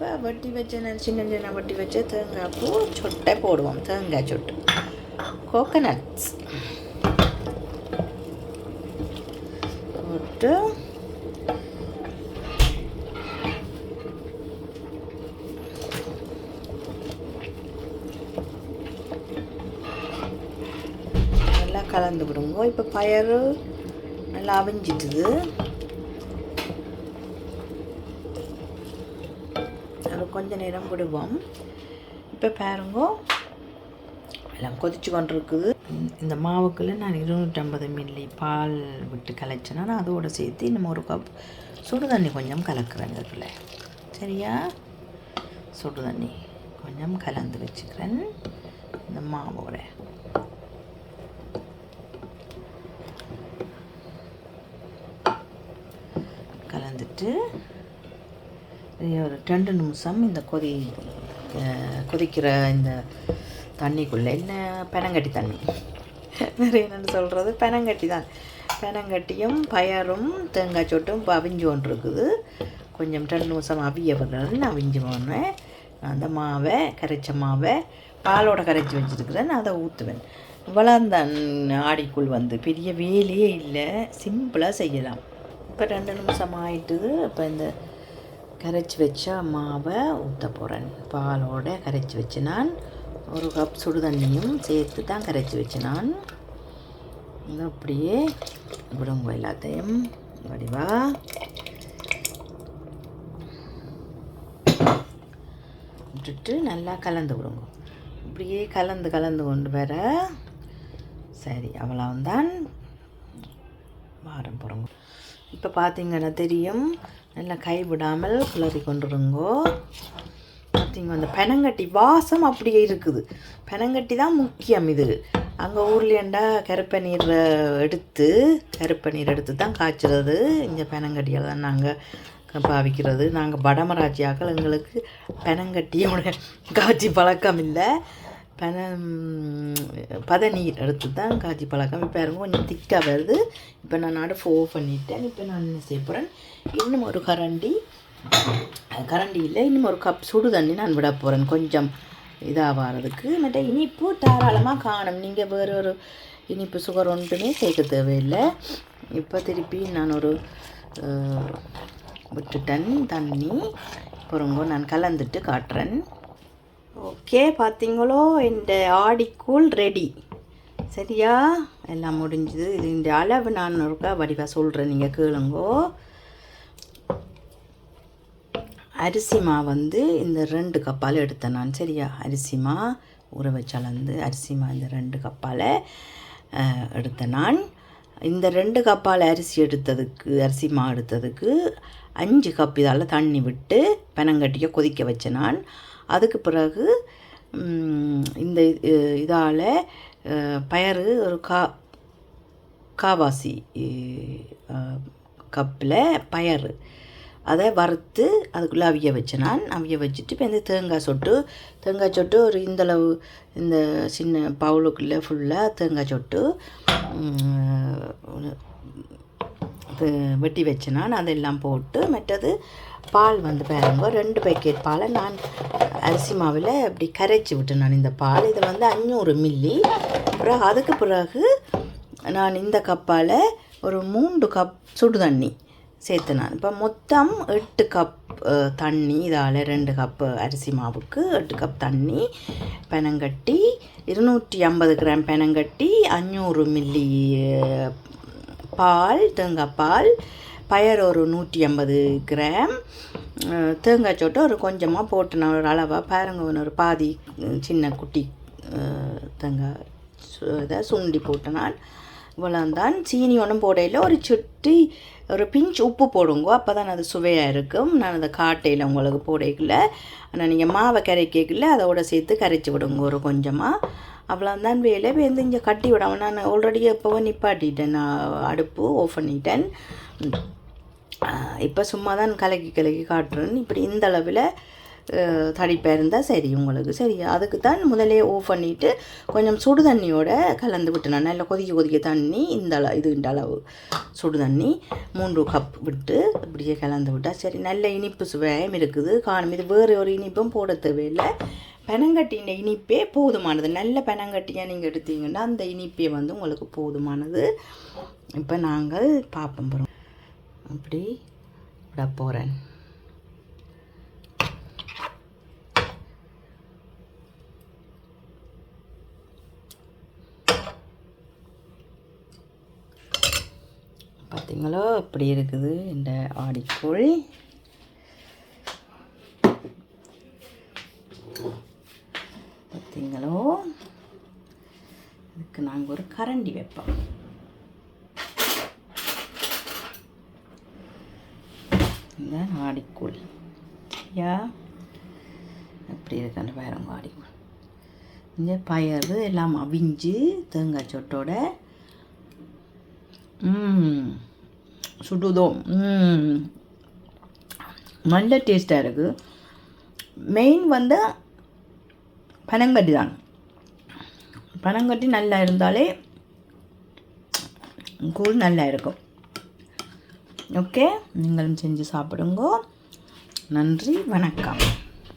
இப்போ வட்டி வச்ச சின்ன சின்ன வட்டி வச்ச தேங்காய் பூ சொட்டை போடுவோம் தேங்காய் சொட்டு. கோகனட்ஸ் போட்டு நல்லா கலந்து விடுங்க. இப்போ பயறு நல்லா அவிஞ்சிட்டுது. கொஞ்ச நேரம் விடுவோம். இப்போ பாருங்க எல்லாம் கொதிச்சு கொண்டிருக்குது இந்த மாவுக்குள்ளே நான் இருநூற்றம்பது மில்லி பால் விட்டு கலைச்சேன்னா நான் அதோடு சேர்த்து இன்னும் ஒரு கப் சுடு தண்ணி கொஞ்சம் கலக்கிறேன் இதுக்குள்ள சரியா? சுடு தண்ணி கொஞ்சம் கலந்து வச்சுக்கிறேன் இந்த மாவோட. கலந்துட்டு ஒரு ரெண்டு நிமிஷம் இந்த கொதி கொதிக்கிற இந்த தண்ணிக்குள்ளே என்ன? பெனங்கட்டி தண்ணி. வேறு என்னென்னு சொல்கிறது பெனங்கட்டி தான். பெனங்கட்டியும் பயரும் தேங்காய் சொட்டும் இப்போ அவிஞ்சு ஒன்று இருக்குது. கொஞ்சம் ரெண்டு நிமிஷம் அவிய விடுறது நான் அவிஞ்சு போனேன் அந்த மாவை கரைச்ச மாவை பாலோட கரைச்சி வச்சுருக்கிறேன். அதை ஊற்றுவேன் இவ்வளோந்தான் ஆடிக்குள் வந்து பெரிய வேலையே இல்லை. சிம்பிளாக செய்யலாம். இப்போ ரெண்டு நிமிஷம் ஆயிட்டுது. இப்போ இந்த கரைச்சி வச்ச மாவை ஊற்ற போகிறேன் பாலோட கரைச்சி வச்சு நான் ஒரு கப் சுடு தண்ணியும் சேர்த்து தான் கரைச்சி வச்சு நான். அப்படியே விடுங்க எல்லாத்தையும். வடிவா. விட்டுட்டு நல்லா கலந்து விடுங்க. இப்படியே கலந்து கலந்து கொண்டு வர. சரி அவ்வளவுதான். வாரம் போகிறோங்க இப்போ பார்த்தீங்கன்னா தெரியும். நல்லா கை விடாமல் கிளறி கொண்டுருங்கோ. பார்த்தீங்க அந்த பெனங்கட்டி வாசம் அப்படியே இருக்குது. பெனங்கட்டி தான் முக்கியம் இது. அங்கே ஊர்லேண்டா கருப்பை நீர் எடுத்து கருப்பை நீர் எடுத்து தான் காய்ச்சுறது. இங்கே பெனங்கட்டியால் தான் நாங்கள் பாவிக்கிறது. நாங்கள் வடமராட்சியாக்கள் எங்களுக்கு பெனங்கட்டியோட காய்ச்சி பழக்கம் இல்லை பனம் பதநீர் எடுத்து தான் காய்ச்சி பழக்கம். இப்போ யாருங்க கொஞ்சம் திக்காக வருது. இப்போ நான் அடுப்பு ஓஃப் பண்ணிட்டேன். இப்போ நான் என்ன செய்ய போகிறேன் இன்னும் ஒரு கரண்டி. கரண்டியில் இன்னும் ஒரு கப் சுடு தண்ணி நான் விட போகிறேன் கொஞ்சம் இதாகிறதுக்கு மற்ற இனிப்பு தாராளமாக காணும். நீங்கள் வேறு ஒரு இனிப்பு சுகர் ஒன்றுமே சேர்க்க தேவையில்லை. இப்போ திருப்பி நான் ஒரு அஹ், விட்டுட்டேன் தண்ணி. பொறுங்கோ நான் கலந்துட்டு காட்டுறேன். ஓகே பார்த்தீங்களோ இந்த ஆடிக்கூழ் ரெடி சரியா? எல்லாம் முடிஞ்சுது. இது இந்த அளவு நான் ஒருக்கா வடிவாக சொல்கிறேன் நீங்கள் கேளுங்கோ. அரிசி மா வந்து இந்த ரெண்டு கப்பால் எடுத்தேன் நான். சரியா? அரிசி மா ஊற வச்சாலந்து அரிசி மா இந்த ரெண்டு கப்பால் எடுத்தேன் நான். இந்த ரெண்டு கப்பால் அரிசி எடுத்ததுக்கு அரிசி மா எடுத்ததுக்கு அஞ்சு கப் இதால் தண்ணி விட்டு பெனங்கட்டியை கொதிக்க வச்சேன் நான். அதுக்கு பிறகு இந்த இதால் பயறு ஒரு கா காவாசி கப்பில் பயறு. அதை வறுத்து அதுக்குள்ளே அவிய வச்சேன் நான் அவிய வச்சுட்டு இப்போ இந்த தேங்காய் சொட்டு தேங்காய் சொட்டு ஒரு இந்தளவு இந்த சின்ன பவுலுக்குள்ளே ஃபுல்லாக தேங்காய் சொட்டு வெட்டி வச்சேன் நான் அதெல்லாம் போட்டு மற்றது பால் வந்து பாருங்க ரெண்டு பேக்கெட் பாலை நான் அரிசி மாவில் இப்படி கரைச்சி விட்டேன் நான் இந்த பால். இது வந்து அஞ்சூறு மில்லி அப்புறம் அதுக்கு பிறகு நான் இந்த கப்பால் ஒரு மூன்று கப் சுடு தண்ணி சேர்த்து நான். இப்போ மொத்தம் எட்டு கப் தண்ணி இதால் ரெண்டு கப்பு அரிசி மாவுக்கு எட்டு கப் தண்ணி பெனங்கட்டி இருநூற்றி ஐம்பது கிராம் பெனங்கட்டி அஞ்சூறு மில்லி பால் தேங்காய் பால் பயர் ஒரு நூற்றி ஐம்பது கிராம். தேங்காய் சோட்டை ஒரு கொஞ்சமாக போட்டு நான் ஒரு அளவாக பாருங்க ஒன்று ஒரு பாதி சின்ன குட்டி தேங்காய் சு- இதை சுண்டி போட்டு நான் இவ்வளோந்தான் சீனி ஒன்றும் போடையில் ஒரு சுட்டி ஒரு பிஞ்ச் உப்பு போடுங்க. அப்போ தான் அது சுவையாக இருக்கும். நான் அதை காட்டையில் உங்களுக்கு போடையில் ஆனால் நீங்கள் மாவை கரைக்கல அதோட சேர்த்து கரைச்சி விடுங்க ஒரு கொஞ்சமாக அவ்வளோந்தான் வேலை வேந்து இங்கே கட்டி விடாமல் நான் ஆல்ரெடி எப்போவோ நிப்பாட்டிட்டேன். நான் அடுப்பு ஆஃப் பண்ணிட்டேன். இப்போ சும்மா தான் கலக்கி கலக்கி காட்டுறேன் இப்படி இந்த அளவில் அஹ், தடிப்பாக இருந்தால் சரி உங்களுக்கு சரி. அதுக்கு தான் முதலே ஓஃப் பண்ணிவிட்டு கொஞ்சம் சுடு தண்ணியோட கலந்து விட்டு நல்லா கொதிக்க கொதிக்க தண்ணி இந்த அளவு இது இந்த அளவு. சுடு தண்ணி மூன்று கப் விட்டு இப்படியே கலந்து விட்டால் சரி. நல்ல இனிப்பு சுவையும் இருக்குது. காணும் இது வேறு ஒரு இனிப்பும் போட தேவையில்லை. பனங்கட்டின இனிப்பே போதுமானது. நல்ல பனங்கட்டியாக நீங்கள் எடுத்தீங்கன்னா அந்த இனிப்பே வந்து உங்களுக்கு போதுமானது. இப்போ நாங்கள் பார்ப்போம் போகிறோம் அப்படி விட போகிறேன் பார்த்தீங்களோ இப்படி இருக்குது இந்த ஆடிக்கோழி பார்த்தீங்களோ இதுக்கு நாங்கள் ஒரு கரண்டி வைப்போம். இந்த ஆடிக்கூழ். யா எப்படி இருக்கான்னு பாருங்க ஆடிக்கூழ். இந்த பயிறு எல்லாம் அவிஞ்சு தேங்காய் சொட்டோட சுடுதோ நல்ல டேஸ்ட்டாக இருக்குது மெயின் வந்து பனங்கட்டி தான் பனங்கட்டி நல்லா இருந்தாலே கூழ் நல்லா இருக்கும். ஓகே நீங்களும் செஞ்சு சாப்பிடுங்க. நன்றி வணக்கம்.